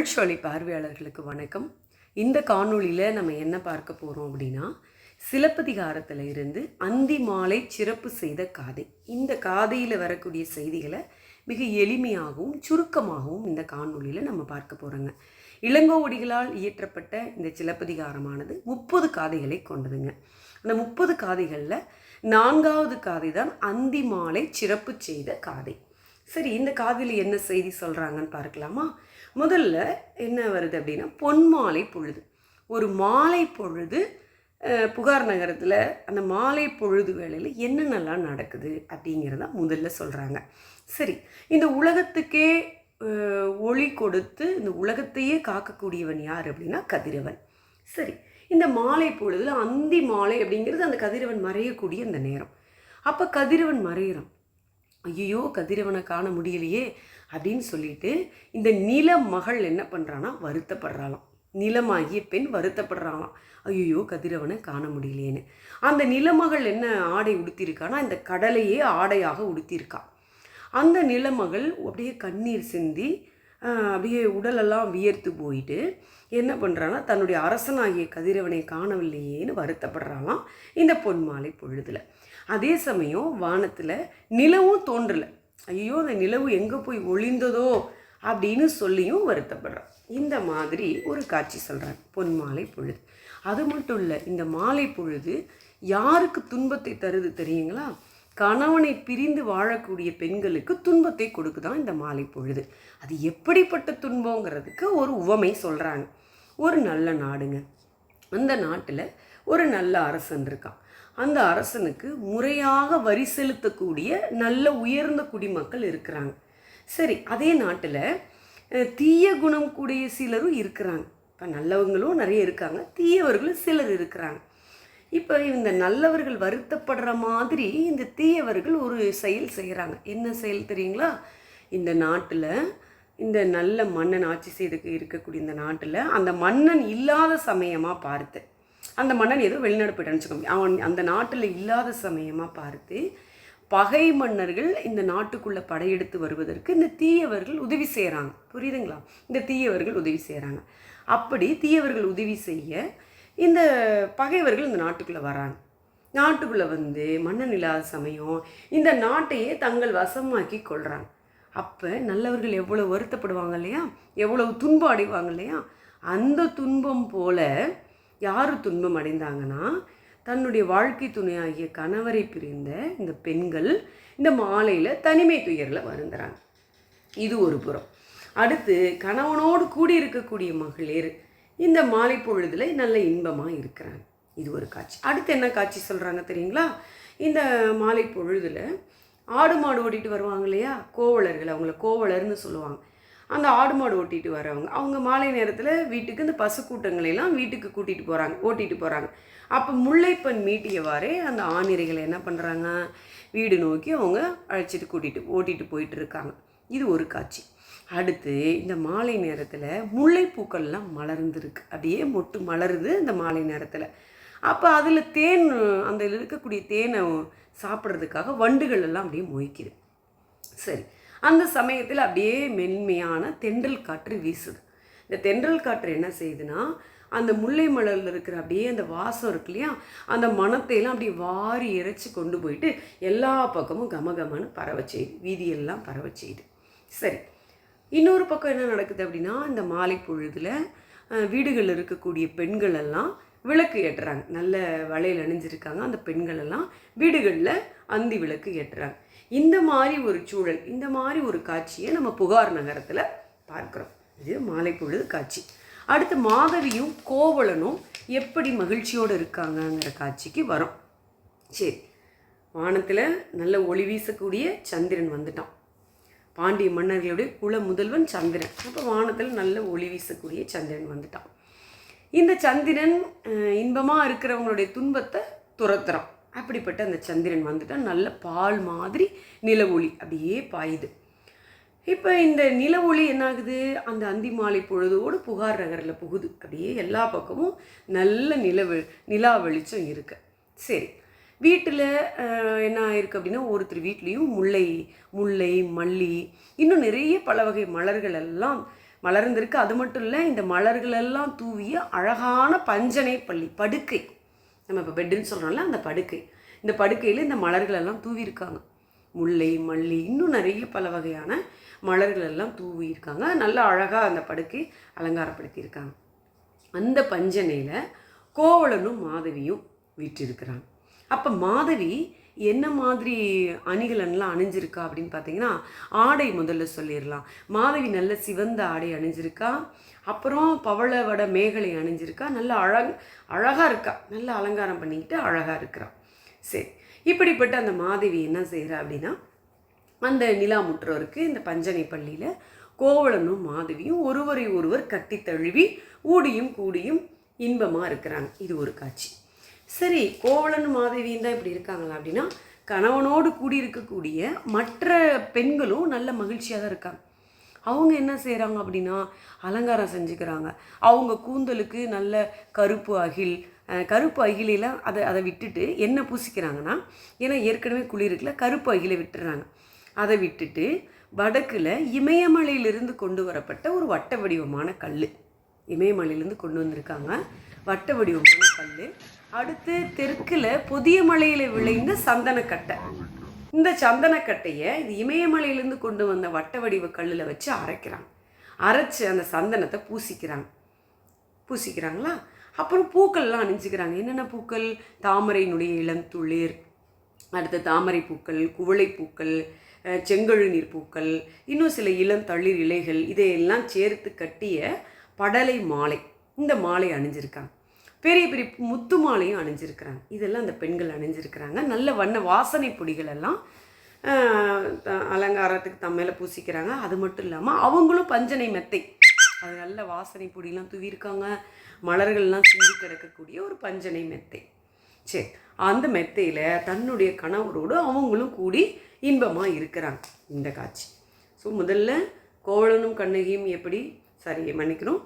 தமிழ்ச்சொலி பார்வையாளர்களுக்கு வணக்கம். இந்த காணொளியில் நம்ம என்ன பார்க்க போகிறோம் அப்படின்னா சிலப்பதிகாரத்தில் இருந்து அந்தி மாலை சிறப்பு செய்த காதை. இந்த காதையில் வரக்கூடிய செய்திகளை மிக எளிமையாகவும் சுருக்கமாகவும் இந்த காணொளியில் நம்ம பார்க்க போகிறோங்க இளங்கோவடிகளால் இயற்றப்பட்ட இந்த சிலப்பதிகாரமானது முப்பது காதைகளை கொண்டதுங்க. அந்த முப்பது காதைகளில் நான்காவது காதை தான் அந்தி மாலை சிறப்பு செய்த காதை. சரி இந்த காதையில் என்ன செய்தி சொல்கிறாங்கன்னு பார்க்கலாமா? முதல்ல என்ன வருது அப்படின்னா பொன் மாலை பொழுது. ஒரு மாலை பொழுது புகார் நகரத்தில் அந்த மாலை பொழுது வேளையில் என்னென்னலாம் நடக்குது அப்படிங்கிறத முதல்ல சொல்கிறாங்க சரி இந்த உலகத்துக்கே ஒளி கொடுத்து இந்த உலகத்தையே காக்கக்கூடியவன் யார் அப்படின்னா கதிரவன். சரி இந்த மாலை பொழுதுல அந்தி மாலை அப்படிங்கிறது அந்த கதிரவன் மறையக்கூடிய இந்த நேரம். அப்போ கதிரவன் மறையிறான். ஐயோ கதிரவனை காண முடியலையே. அப்படின்னு சொல்லிட்டு இந்த நில மகள் என்ன பண்ணுறான்னா வருத்தப்படுறாளாம். நிலமாகிய பெண் வருத்தப்படுறாங்களாம் ஐயோ கதிரவனை காண முடியலையேன்னு அந்த நிலமகள் என்ன ஆடை உடுத்தியிருக்கான்னா இந்த கடலையே ஆடையாக உடுத்தியிருக்கா. அந்த நிலமகள் அப்படியே கண்ணீர் சிந்தி அப்படியே உடலெல்லாம் வியர்த்து போயிட்டு என்ன பண்ணுறான்னா தன்னுடைய அரசனாகிய கதிரவனை காணவில்லையேன்னு வருத்தப்படுறாங்களாம் இந்த பொன்மாலை பொழுதில். அதே சமயம் வானத்தில் நிலவும் தோன்றலை. ஐயோ அந்த நிலவு எங்கே போய் ஒளிந்ததோ அப்படின்னு சொல்லியும் வருத்தப்படுறான். இந்த மாதிரி ஒரு காட்சி சொல்கிறாங்க பொன்மாலை பொழுது. அது மட்டும் இல்லை இந்த மாலை பொழுது யாருக்கு துன்பத்தை தருது தெரியுங்களா? கணவனை பிரிந்து வாழக்கூடிய பெண்களுக்கு துன்பத்தை கொடுக்குதான் இந்த மாலை பொழுது. அது எப்படிப்பட்ட துன்பங்கிறதுக்கு ஒரு உவமை சொல்கிறாங்க ஒரு நல்ல நாடுங்க. அந்த நாட்டில் ஒரு நல்ல அரசன் இருக்கான். அந்த அரசனுக்கு முறையாக வரி செலுத்தக்கூடிய நல்ல உயர்ந்த குடிமக்கள் இருக்கிறாங்க. சரி அதே நாட்டில் தீய குணம் கூடிய சிலரும் இருக்கிறாங்க. இப்போ நல்லவங்களும் நிறைய இருக்காங்க தீயவர்களும் சிலர் இருக்கிறாங்க. இப்போ இந்த நல்லவர்கள் வருத்தப்படுற மாதிரி இந்த தீயவர்கள் ஒரு செயல் செய்கிறாங்க என்ன செயல் தெரியுங்களா? இந்த நாட்டில் இந்த நல்ல மன்னன் ஆட்சி செய்து இருக்கக்கூடிய இந்த நாட்டில் அந்த மன்னன் இல்லாத சமயமாக பார்த்து அந்த மன்னன் ஏதோ வெளிநாடு போயிட்டு வச்சுக்கோங்க அவன் அந்த நாட்டில் இல்லாத சமயமாக பார்த்து பகை மன்னர்கள் இந்த நாட்டுக்குள்ளே படையெடுத்து வருவதற்கு இந்த தீயவர்கள் உதவி செய்கிறாங்க. புரியுதுங்களா? இந்த தீயவர்கள் உதவி செய்கிறாங்க. அப்படி தீயவர்கள் உதவி செய்ய இந்த பகைவர்கள் இந்த நாட்டுக்குள்ளே வராங்க. நாட்டுக்குள்ளே வந்து மன்னன் இல்லாத சமயம் இந்த நாட்டையே தங்கள் வசமாக்கி கொள்கிறாங்க. அப்போ நல்லவர்கள் எவ்வளோ வருத்தப்படுவாங்க இல்லையா? எவ்வளவு துன்பம் அடைவாங்க இல்லையா? அந்த துன்பம் போல் யார் துன்பம் அடைந்தாங்கன்னா தன்னுடைய வாழ்க்கை துணையாகிய கணவரை பிரிந்த இந்த பெண்கள் இந்த மாலையில் தனிமை துயரில் வருந்துறாங்க. இது ஒரு புறம். அடுத்து கணவனோடு கூடி இருக்கக்கூடிய மகளிர் இந்த மாலை பொழுதுல நல்ல இன்பமாக இருக்கிறாங்க. இது ஒரு காட்சி. அடுத்து என்ன காட்சி சொல்கிறாங்க தெரியுங்களா? இந்த மாலை பொழுதுல ஆடு மாடு ஓடிட்டு வருவாங்க இல்லையா? கோவலர்கள் அவங்கள கோவலர்னு சொல்லுவாங்க. அந்த ஆடு மாடு ஓட்டிட்டு வரவங்க. அவங்க மாலை நேரத்தில் வீட்டுக்கு இந்த பசு கூட்டங்களையெல்லாம் வீட்டுக்கு கூட்டிகிட்டு போகிறாங்க ஓட்டிட்டு போகிறாங்க அப்போ முல்லைப்பெண் மீட்டியவாறே அந்த ஆணிரைகளை என்ன பண்ணுறாங்க வீடு நோக்கி அவங்க அழைச்சிட்டு கூட்டிகிட்டு ஓட்டிட்டு போயிட்டு இருக்காங்க. இது ஒரு காட்சி. அடுத்து இந்த மாலை நேரத்தில் முல்லைப்பூக்கள்லாம் மலர்ந்துருக்கு. அப்படியே மொட்டு மலருது இந்த மாலை நேரத்தில். அப்போ அதில் தேன் அந்த இருக்கக்கூடிய தேனை சாப்பிட்றதுக்காக வண்டுகள் எல்லாம் அப்படியே மொய்க்குது. சரி. அந்த சமயத்தில் அப்படியே மென்மையான தென்றல் காற்று வீசுது. இந்த தென்றல் காற்று என்ன செய்யுதுன்னா அந்த முல்லை மலரில் இருக்கிற அப்படியே அந்த வாசம் இருக்கு இல்லையா அந்த மணத்தையெல்லாம் அப்படியே வாரி இறைச்சி கொண்டு போயிட்டு எல்லா பக்கமும் கமகமன்னு பரவ செய்யுது. வீதியெல்லாம் பரவ செய்யுது. சரி இன்னொரு பக்கம் என்ன நடக்குது அப்படின்னா இந்த மாலை பொழுதில் வீடுகளில் இருக்கக்கூடிய பெண்கள் எல்லாம் விளக்கு ஏற்றுறாங்க. நல்ல வளையல் அணிஞ்சிருக்காங்க. அந்த பெண்கள் எல்லாம் வீடுகளில் அந்தி விளக்கு ஏற்றுறாங்க. இந்த மாதிரி ஒரு சூழல் இந்த மாதிரி ஒரு காட்சியை நம்ம புகார் நகரத்தில் பார்க்குறோம். இது மாலை பொழுது காட்சி. அடுத்து மாதவியும் கோவலனும் எப்படி மகிழ்ச்சியோடு இருக்காங்கங்கிற காட்சிக்கு வரோம். சரி வானத்தில் நல்ல ஒளி வீசக்கூடிய சந்திரன் வந்துட்டான். பாண்டிய மன்னர்களுடைய குல முதல்வன் சந்திரன். அப்போ வானத்தில் நல்ல ஒளி வீசக்கூடிய சந்திரன் வந்துட்டான். இந்த சந்திரன் இன்பமாக இருக்கிறவங்களுடைய துன்பத்தை துரத்துறான். அப்படிப்பட்ட அந்த சந்திரன் வந்துட்டால் நல்ல பால் மாதிரி நில ஒளி அப்படியே பாயுது. இப்போ இந்த நில ஒளி என்னாகுது? அந்த அந்தி மாலை பொழுதோடு புகார் நகரில் புகுது. அப்படியே எல்லா பக்கமும் நல்ல நிலவு நிலா வெளிச்சம் இருக்கு. சரி வீட்டில் என்ன ஆயிருக்கு அப்படின்னா ஒருத்தர் வீட்லேயும் முல்லை முல்லை மல்லி இன்னும் நிறைய பல வகை மலர்கள் எல்லாம் மலர்ந்திருக்கு. அது மட்டும் இல்லை இந்த மலர்களெல்லாம் தூவிய அழகான பஞ்சனை பள்ளி படுக்கை. நம்ம இப்போ பெட்டுன்னு சொல்கிறோம்ல அந்த படுக்கை. இந்த படுக்கையில் இந்த மலர்களெல்லாம் தூவியிருக்காங்க. முல்லை மல்லி இன்னும் நிறைய பல வகையான மலர்கள் எல்லாம் தூவி இருக்காங்க நல்லா அழகாக அந்த படுக்கை அலங்காரப்படுத்தியிருக்காங்க. அந்த பஞ்சனையில் கோவலனும் மாதவியும் விட்டிருக்கிறாங்க அப்போ மாதவி என்ன மாதிரி அணிகலன்லாம் அணிஞ்சிருக்கா அப்படின்னு பார்த்தீங்கன்னா ஆடை முதல்ல சொல்லிடலாம். மாதவி நல்ல சிவந்த ஆடை அணிஞ்சிருக்கா அப்புறம் பவள வட மேகலை அணிஞ்சிருக்கா நல்ல அழக் அழகாக இருக்கா நல்ல அலங்காரம் பண்ணிக்கிட்டு அழகாக இருக்கிறா. சரி இப்படிப்பட்ட அந்த மாதவி என்ன செய்கிறா அப்படின்னா அந்த நிலாமுற்றோருக்கு இந்த பஞ்சனை பள்ளியில் கோவலனும் மாதவியும் ஒருவரை ஒருவர் கட்டி தழுவி ஊடியும் கூடியும் இன்பமாக இருக்கிறாங்க. இது ஒரு காட்சி. சரி கோவலன் மாதவியும் தான் இப்படி இருக்காங்களா அப்படின்னா கணவனோடு கூடி இருக்கக்கூடிய மற்ற பெண்களும் நல்ல மகிழ்ச்சியாக தான் இருக்காங்க. அவங்க என்ன செய்கிறாங்க அப்படின்னா அலங்காரம் செஞ்சுக்கிறாங்க. அவங்க கூந்தலுக்கு நல்ல கருப்பு அகில் கருப்பு அகிலெலாம் அதை அதை விட்டுட்டு என்ன பூசிக்கிறாங்கன்னா ஏன்னா ஏற்கனவே குளிருக்குல கருப்பு அகிலை விட்டுறாங்க. அதை விட்டுட்டு வடக்கில் இமயமலையிலிருந்து கொண்டு வரப்பட்ட ஒரு வட்ட வடிவமான கல் இமயமலையிலேருந்து கொண்டு வந்திருக்காங்க. வட்ட வடிவமான கல் அடுத்து தெற்கில் புதிய மலையில் விளைந்த சந்தனக்கட்டை. இந்த சந்தனக்கட்டையை இது இமயமலையிலேருந்து கொண்டு வந்த வட்ட வடிவ கல்லில் வச்சு அரைக்கிறாங்க. அரைச்சி அந்த சந்தனத்தை பூசிக்கிறாங்க. பூசிக்கிறாங்களா? அப்புறம் பூக்கள்லாம் அணிஞ்சுக்கிறாங்க. என்னென்ன பூக்கள்? தாமரையினுடைய இளந்துளிர் அடுத்து தாமரை பூக்கள் குவளை பூக்கள் செங்கழுநீர் பூக்கள் இன்னும் சில இளம் தளிர் இலைகள் இதையெல்லாம் சேர்த்து கட்டிய படலை மாலை. இந்த மாலை அணிஞ்சிருக்காங்க. பெரிய பெரிய முத்து மாலையும் அணிஞ்சிருக்கிறாங்க. இதெல்லாம் அந்த பெண்கள் அணிஞ்சிருக்கிறாங்க. நல்ல வண்ண வாசனை பொடிகள் எல்லாம் த- அலங்காரத்துக்கு தம்மையில் மேலே பூசிக்கிறாங்க. அது மட்டும் இல்லாமல் அவங்களும் பஞ்சனை மெத்தை. அது நல்ல வாசனை பொடியெலாம் தூவிருக்காங்க மலர்கள்லாம் சிந்தி கிடக்கக்கூடிய ஒரு பஞ்சனை மெத்தை. சரி அந்த மெத்தையில் தன்னுடைய கணவரோடு அவங்களும் கூடி இன்பமாக இருக்கிறாங்க. இந்த காட்சி. ஸோ முதல்ல கோவலனும் கண்ணகியும் எப்படி சரி மன்னிக்கணும்?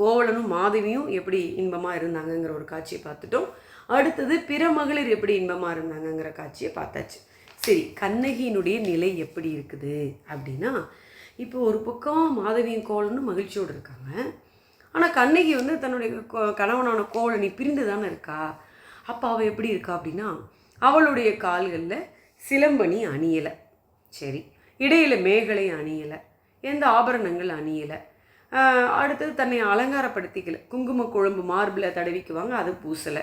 கோவலனும் மாதவியும் எப்படி இன்பமாக இருந்தாங்கங்கிற ஒரு காட்சியை பார்த்துட்டோம். அடுத்தது பிற மகளிர் எப்படி இன்பமாக இருந்தாங்கங்கிற காட்சியை பார்த்தாச்சு. சரி கண்ணகியினுடைய நிலை எப்படி இருக்குது அப்படின்னா இப்போ ஒரு பக்கம் மாதவியும் கோவலனும் மகிழ்ச்சியோடு இருக்காங்க. ஆனால் கண்ணகி வந்து தன்னுடைய கணவனான கோவலனை பிரிந்து தானே இருக்கா? அப்போ அவள் எப்படி இருக்கா அப்படின்னா அவளுடைய கால்களில் சிலம்பணி அணியலை. சரி இடையில மேகலை அணியலை எந்த ஆபரணங்கள் அணியலை அடுத்தது தன்னை அலங்காரப்படுத்திக்கல. குங்கும குழம்பு மார்பில் தடவிக்குவாங்க அது பூசலை.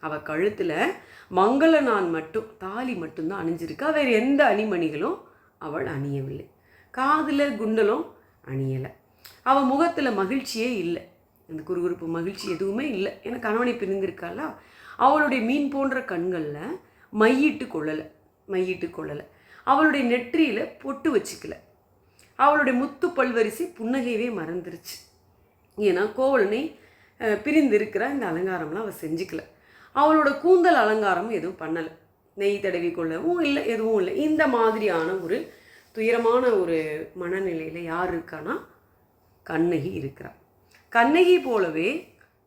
அவள் கழுத்தில் மங்கள நான் மட்டும் தாலி மட்டும்தான் அணிஞ்சிருக்கா. வேறு எந்த அணிமணிகளும் அவள் அணியவில்லை. காதில் குண்டலும் அணியலை. அவள் முகத்தில் மகிழ்ச்சியே இல்லை. அந்த குறுகுறுப்பு மகிழ்ச்சி எதுவுமே இல்லை. ஏன்னா கணவனை பிரிந்திருக்காளா? அவளுடைய மீன் போன்ற கண்களில் மையிட்டு கொள்ளலை. மையிட்டு கொள்ளலை. அவளுடைய நெற்றியில் பொட்டு வச்சுக்கலை. அவளுடைய முத்து பல்வரிசை புன்னகையவே மறந்துருச்சு. ஏன்னா கோவலனை பிரிந்து இருக்கிற இந்த அலங்காரம்லாம் அவள் செஞ்சுக்கல. அவளோட கூந்தல் அலங்காரமும் எதுவும் பண்ணலை. நெய் தடவி கொள்ளவும் இல்லை எதுவும் இல்லை. இந்த மாதிரியான ஒரு துயரமான ஒரு மனநிலையில் யார் இருக்கான்னா கண்ணகி இருக்கிறார் கண்ணகி போலவே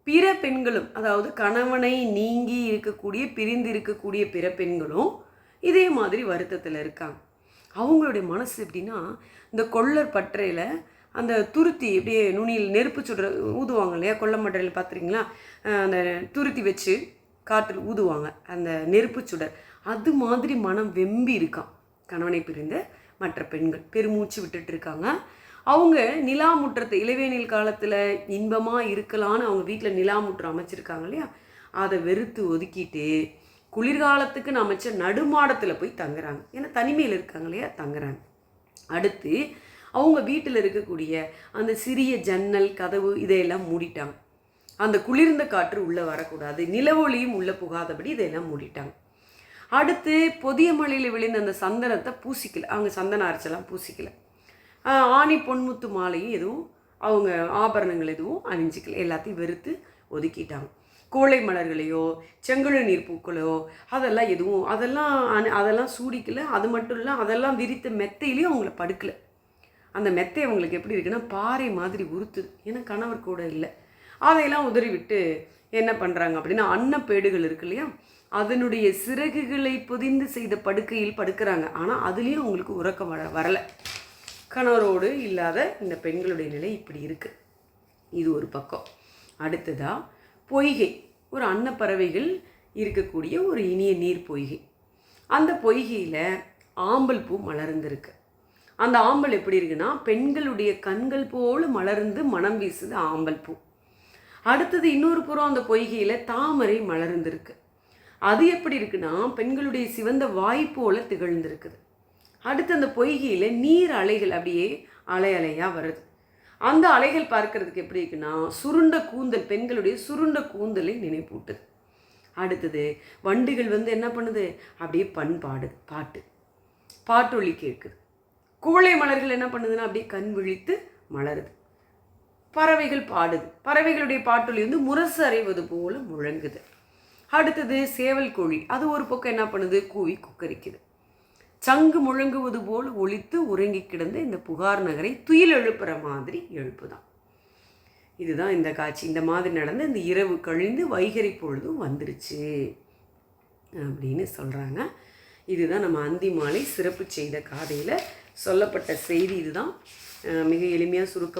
பிற பெண்களும் அதாவது கணவனை நீங்கி இருக்கக்கூடிய பிரிந்து இருக்கக்கூடிய பிற பெண்களும் இதே மாதிரி வருத்தத்தில் இருக்காங்க. அவங்களுடைய மனசு எப்படின்னா இந்த கொள்ளர் பற்றையில் அந்த துருத்தி அப்படியே நுனியில் நெருப்பு சுடுற ஊதுவாங்க இல்லையா கொல்லமட்டையில் பார்த்துறீங்களா அந்த துருத்தி வச்சு காற்றில் ஊதுவாங்க அந்த நெருப்பு சுடர். அது மாதிரி மனம் வெம்பி இருக்கான். கணவனை பிரிந்த மற்ற பெண்கள். பெருமூச்சு விட்டுட்டு இருக்காங்க. அவங்க நிலாமுற்றத்தை இளவேனில் காலத்தில் இன்பமாக இருக்கலான்னு அவங்க வீட்டில் நிலாமுற்றம் அமைச்சிருக்காங்க இல்லையா? அதை வெறுத்து ஒதுக்கிட்டு குளிர்காலத்துக்கு நான் அமைச்ச நடுமாடத்தில் போய் தங்குறாங்க. ஏன்னா தனிமையில் இருக்காங்க இல்லையா? தங்குறாங்க. அடுத்து அவங்க வீட்டில் இருக்கக்கூடிய அந்த சிறிய ஜன்னல் கதவு இதையெல்லாம் மூடிட்டாங்க. அந்த குளிர்ந்த காற்று உள்ளே வரக்கூடாது. நிலவொளியும் உள்ளே புகாதபடி இதையெல்லாம் மூடிட்டாங்க. அடுத்து பொதிய மலையில் விழுந்த அந்த சந்தனத்தை பூசிக்கல. அவங்க சந்தன அரைச்செல்லாம் பூசிக்கல. ஆணி பொன்முத்து மாலையும் எதுவும் அவங்க ஆபரணங்கள் எதுவும் அணிஞ்சிக்கல. எல்லாத்தையும் வெறுத்து ஒதுக்கிட்டாங்க. கோழை மலர்களையோ செங்கழு நீர் பூக்களோ அதெல்லாம் எதுவும் அதெல்லாம் அணி- அதெல்லாம் சூடிக்கல அது மட்டும் இல்லை அதெல்லாம் விரித்த மெத்தையிலையும் அவங்கள படுக்கல. அந்த மெத்தை அவங்களுக்கு எப்படி இருக்குன்னா பாறை மாதிரி உறுத்துது. ஏன்னா கணவர் கூட இல்லை. அதையெல்லாம் உதறி விட்டு என்ன பண்ணுறாங்க அப்படின்னா அன்னப்பேடுகள் இருக்கு இல்லையா? அதனுடைய சிறகுகளை பொதிந்து செய்த படுக்கையில் படுக்கிறாங்க. ஆனால் அதுலேயும் அவங்களுக்கு உறக்கம் வர வரலை. கணவரோடு இல்லாத இந்த பெண்களுடைய நிலை இப்படி இருக்குது இது ஒரு பக்கம். அடுத்ததாக பொய்கை. ஒரு அன்னப்பறவைகள் இருக்கக்கூடிய ஒரு இனிய நீர் பொய்கை. அந்த பொய்கையில் ஆம்பல் பூ மலர்ந்திருக்கு. அந்த ஆம்பல் எப்படி இருக்குன்னா பெண்களுடைய கண்கள் போல் மலர்ந்து மனம் வீசுது ஆம்பல் பூ. அடுத்தது இன்னொரு புறம் அந்த பொய்கையில் தாமரை மலர்ந்திருக்கு. அது எப்படி இருக்குன்னா பெண்களுடைய சிவந்த வாய் போல் திகழ்ந்திருக்குது. அடுத்து அந்த பொய்கையில் நீர் அலைகள் அப்படியே அலை அலையாக வருது. அந்த அலைகள் பார்க்கறதுக்கு எப்படி இருக்குன்னா சுருண்ட கூந்தல் பெண்களுடைய சுருண்ட கூந்தலை நினைப்பூட்டுது அடுத்தது வண்டுகள் வந்து என்ன பண்ணுது? அப்படியே பண்பாடு பாட்டு. பாட்டொலி கேட்குது. குவளை மலர்கள் என்ன பண்ணுதுன்னா அப்படியே கண் விழித்து மலருது. பறவைகள் பாடுது. பறவைகளுடைய பாட்டொலி வந்து முரசு அறைவது போல முழங்குது. அடுத்தது சேவல் கோழி. அது ஒரு பக்கம் என்ன பண்ணுது? கூவி குக்கரிக்குது. சங்கு முழங்குவது போல் ஒழித்து உறங்கி கிடந்த இந்த புகார் நகரை துயில் எழுப்புற மாதிரி எழுப்புதான். இதுதான் இந்த காட்சி. இந்த மாதிரி நடந்து இந்த இரவு கழிந்து வைகரி பொழுதும் வந்துருச்சு அப்படின்னு சொல்கிறாங்க இதுதான் நம்ம அந்தி மாலை சிறப்பு செய்த காதையில் சொல்லப்பட்ட செய்தி. இதுதான் மிக எளிமையாக சுருக்க